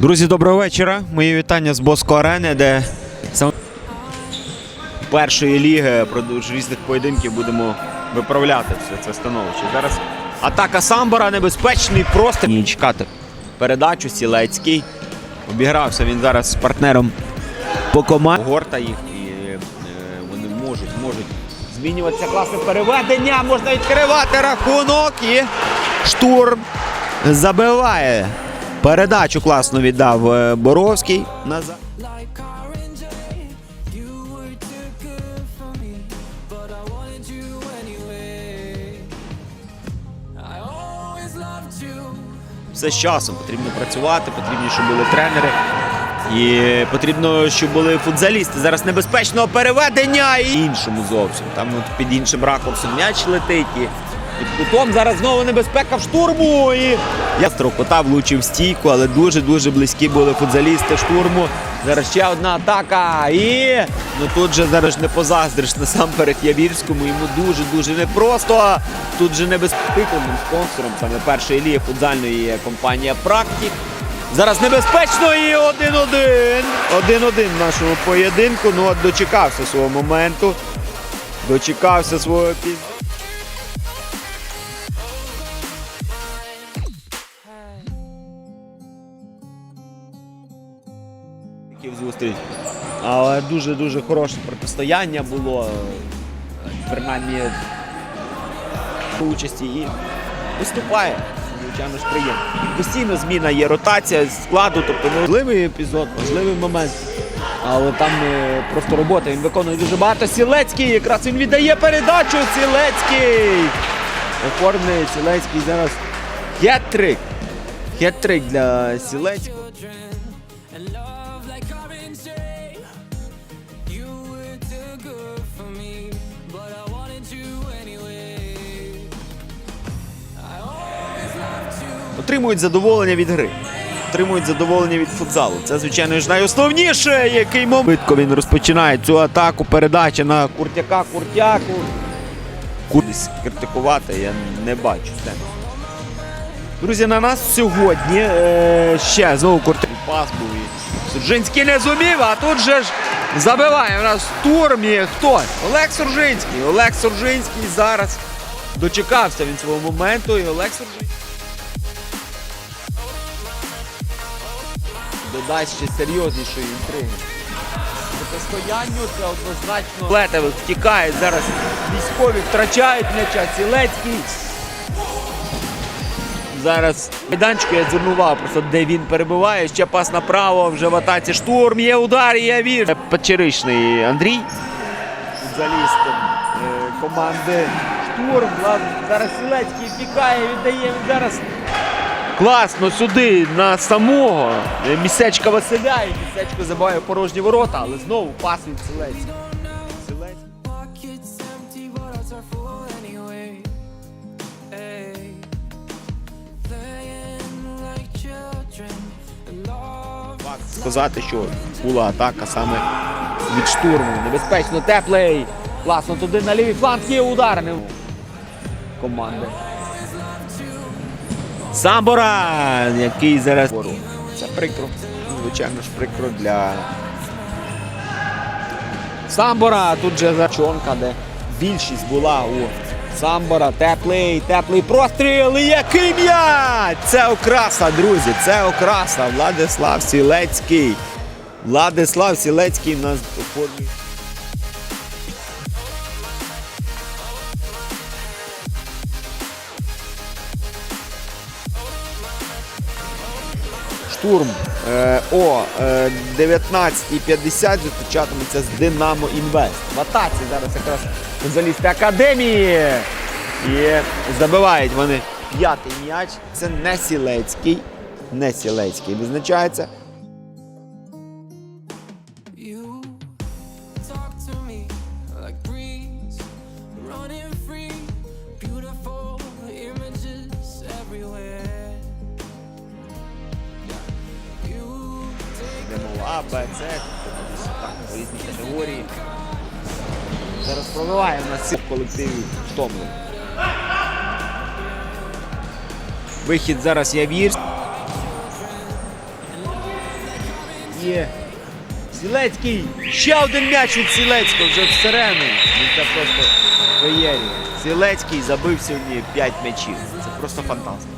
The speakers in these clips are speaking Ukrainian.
Друзі, доброго вечора. Мої вітання з Боско Арени, де сам першої ліги продовж різних поєдинків будемо виправляти все це становище. Зараз атака Самбора небезпечний, просто і чекати передачу Сілецький. Обігрався він зараз з партнером по команді. Горта їх і е, вони можуть, можуть змінюватися класне переведення. Можна відкривати рахунок і штурм забиває. Передачу класно віддав е, Боровський назад. Все з часом потрібно працювати, потрібно, щоб були тренери. І потрібно, щоб були футзалісти. Зараз небезпечного переведення і іншому зовсім. Там от під іншим ракурсом м'яч летить. І під кутом зараз знову небезпека в штурму. І я строкота влучив стійку, але дуже-дуже близькі були футзалісти штурму. Зараз ще одна атака. І ну тут же зараз не позаздриш насамперед Явірському. Йому дуже-дуже непросто. Тут же небезпечним спонсором саме першої ліги футзальної компанія Практик. Зараз небезпечно і 1-1. 1-1 в нашому поєдинку. Ну от дочекався свого моменту. Дочекався свого піз... Яких зустріч. Але дуже-дуже хороше протистояння було. Принаймні участі і виступає. Звичайно ж приємно. Постійно зміна є ротація складу, тобто ну, важливий епізод, важливий момент. Але там е, просто робота. Він виконує дуже багато. Сілецький, якраз він віддає передачу. Сілецький! Оформлює Сілецький зараз. Хет-трик для Сілецького. Отримують задоволення від гри. Отримують задоволення від футзалу. Це, звичайно ж, найосновніше, який момент. Швидко він розпочинає цю атаку, передача на Куртяка, Куртяку. Кудись критикувати я не бачу. Друзі, на нас сьогодні е, ще знову Куртяк. Пас був Суржинський не зумів, а тут же ж забиває у нас в турмі хтось. Олег Суржинський. Олег Суржинський зараз дочекався він свого моменту. І Олег Суржинський. Додасть ще серйознішої інтриги. Протистоянню це однозначно. Летевих втікають зараз. Військові втрачають м'яча. Цілецький. Зараз майданчику я звернув увагу, просто де він перебуває. Ще пас направо, вже в атаці штурм. Є удар, і я вірю. Печеричний Андрій. Футболіст е, команди штурм. Зараз Сілецький втікає, віддає він зараз Класно сюди на самого е, місечка Василя. І місечко забиває порожні ворота, але знову пас від Селецького. Сказати, що була атака саме від штурму. Небезпечно, теплий. Класно туди на лівій фланг є удар. Команди. Самбора, який зараз. Це прикро. Звичайно ж прикро для Самбора. Тут же зачонка, де більшість була у Самбора. Теплий, теплий простріл. Який м'яч! Це окраса, друзі. Це окраса. Владислав Сілецький. Владислав Сілецький нас оформлює. Штурм е, о е, 19.50 зустрічатиметься з Динамо Інвест. В атаці зараз якраз залізти академії. І забивають вони п'ятий м'яч. Це не Сілецький. Не Сілецький визначається. А, Б, С, так, різні категорії. Зараз пробиваємо на цих колективів втомлено. Вихід зараз я вір. Є Сілецький! Ще один м'яч від Сілецького вже всередині. Ну, це просто феєрія. Сілецький забив сьогодні 5 м'ячів. Це просто фантастика.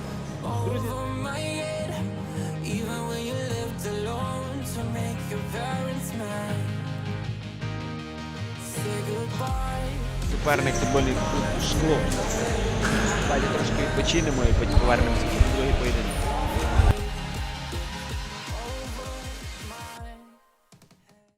Суперник футболі шкло. Далі трошки відпочинемо і потім повернемося до другий поєдинок.